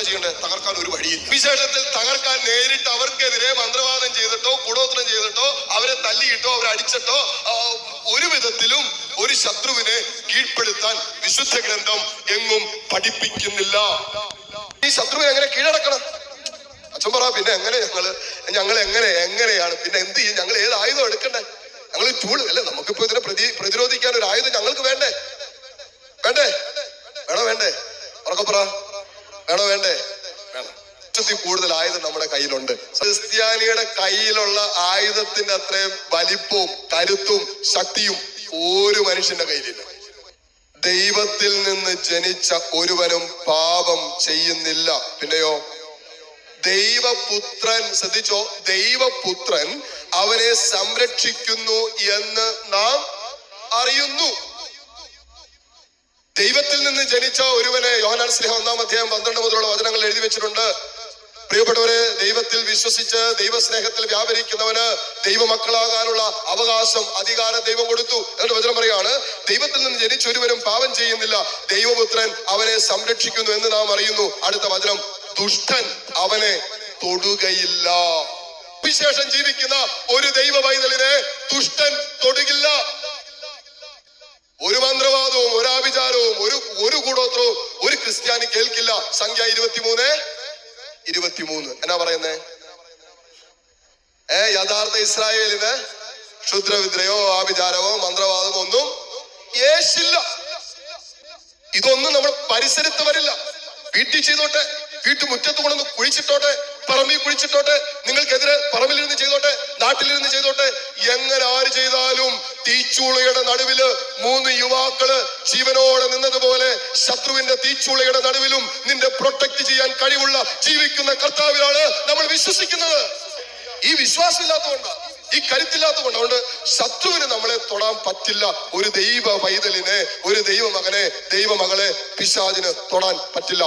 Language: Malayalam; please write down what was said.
എന്താ ചെയ്യേണ്ടത്? തകർക്കാൻ ഒരു വഴിയില്ല. വിശേഷത്തിൽ തകർക്കാൻ നേരിട്ട് അവർക്കെതിരെ മന്ത്രവാദം ചെയ്തിട്ടോ കുടോത്രം ചെയ്തിട്ടോ അവരെ തല്ലിയിട്ടോ അവരെ അടിച്ചിട്ടോ ഒരു വിധത്തിലും ഒരു ശത്രുവിനെ കീഴ്പ്പെടുത്താൻ വിശുദ്ധ ഗ്രന്ഥം എങ്ങും പഠിപ്പിക്കുന്നില്ല. ഈ ശത്രുവിനെ എങ്ങനെ കീഴടക്കണം? അച്ഛൻ പറ പിന്നെ എങ്ങനെ ഞങ്ങൾ ഞങ്ങൾ എങ്ങനെ എങ്ങനെയാണ്? പിന്നെ എന്ത് ചെയ്യും? ഞങ്ങൾ ഏത് ആയുധം എടുക്കണ്ടേ? ഞങ്ങൾ ചൂട് അല്ലെ? നമുക്കിപ്പോ ഇതിനെ പ്രതി പ്രതിരോധിക്കാൻ ഒരു ആയുധം ഞങ്ങൾക്ക് വേണ്ടേ? വേണ്ടേ? വേണോ വേണ്ടേ? ഉറക്കപ്പറ പറ. വേണോ വേണ്ടേ? വേണം. കൂടുതൽ ആയുധം നമ്മുടെ കയ്യിലുണ്ട്. ക്രിസ്ത്യാനിയുടെ കയ്യിലുള്ള ആയുധത്തിന്റെ അത്രയും വലിപ്പവും കരുത്തും ശക്തിയും ഒരു മനുഷ്യന്റെ കയ്യിലില്ല. ദൈവത്തിൽ നിന്ന് ജനിച്ച ഒരുവനും പാപം ചെയ്യുന്നില്ല. പിന്നെയോ? ദൈവപുത്രൻ ശ്രദ്ധിച്ചോ? ദൈവപുത്രൻ അവനെ സംരക്ഷിക്കുന്നു എന്ന് നാം അറിയുന്നു. ദൈവത്തിൽ നിന്ന് ജനിച്ച ഒരുവനെ യോഹനാൻ സ്ലിഹ ഒന്നാം അധ്യായം പന്ത്രണ്ട് മുതലുള്ള വചനങ്ങൾ എഴുതി വെച്ചിട്ടുണ്ട്. പ്രിയപ്പെട്ടവരെ ദൈവത്തിൽ വിശ്വസിച്ച് ദൈവസ്നേഹത്തിൽ വ്യാപരിക്കുന്നവന് ദൈവമക്കളാകാനുള്ള അവകാശം അധികാരം ദൈവം കൊടുത്തു എന്നിട്ട് വചനം പറയാണ്. ദൈവത്തിൽ നിന്ന് ജനിച്ച ഒരുവരും പാപം ചെയ്യുന്നില്ല. ദൈവപുത്രൻ അവനെ സംരക്ഷിക്കുന്നു എന്ന് നാം അറിയുന്നു. അടുത്ത വചനം ദുഷ്ടൻ അവനെ തൊടുകയില്ല. വിശേഷം ജീവിക്കുന്ന ഒരു ദൈവ പൈതലിനെ ദുഷ്ടൻ തൊടുകില്ല. ഒരു മന്ത്രവാദവും ഒരു ആഭിചാരവും ഒരു ഒരു കൂടോത്രവും ഒരു ക്രിസ്ത്യാനി കേൾക്കില്ല. സംഖ്യ ഇരുപത്തിമൂന്ന്. ഇരുപത്തിമൂന്ന്. എന്നാ പറയുന്നേ? ഏ യഥാർത്ഥ ഇസ്രായേലിന് ക്ഷുദ്രവിദ്രയോ ആഭിചാരമോ മന്ത്രവാദമോ ഒന്നും യേശില്ല ഇതൊന്നും നമ്മൾ പരിസരത്ത് വരില്ല. വീട്ടിൽ ചെയ്തോട്ടെ വീട്ടുമുറ്റത്ത് കൊണ്ടൊന്ന് കുഴിച്ചിട്ടോട്ടെ പറമ്പിൽ കുഴിച്ചിട്ടോട്ടെ തീച്ചൂളയുടെ നടുവിൽ മൂന്ന് യുവാക്കൾ ജീവനോടെ നിന്നതുപോലെ ശത്രുവിന്റെ തീച്ചൂളയുടെ നടുവിലും നിന്റെ പ്രൊട്ടക്ട് ചെയ്യാൻ കഴിവുള്ള ജീവിക്കുന്ന കർത്താവിലാണ് നമ്മൾ വിശ്വസിക്കുന്നത്. ഈ വിശ്വാസമില്ലാത്തതുകൊണ്ട് ഈ കരുത്തില്ലാത്തതുകൊണ്ട്. അതുകൊണ്ട് ശത്രുവിന് നമ്മളെ തൊടാൻ പറ്റില്ല. ഒരു ദൈവ പൈതലിനെ ഒരു ദൈവമകനെ ദൈവമകളെ പിശാചിന് തൊടാൻ പറ്റില്ല.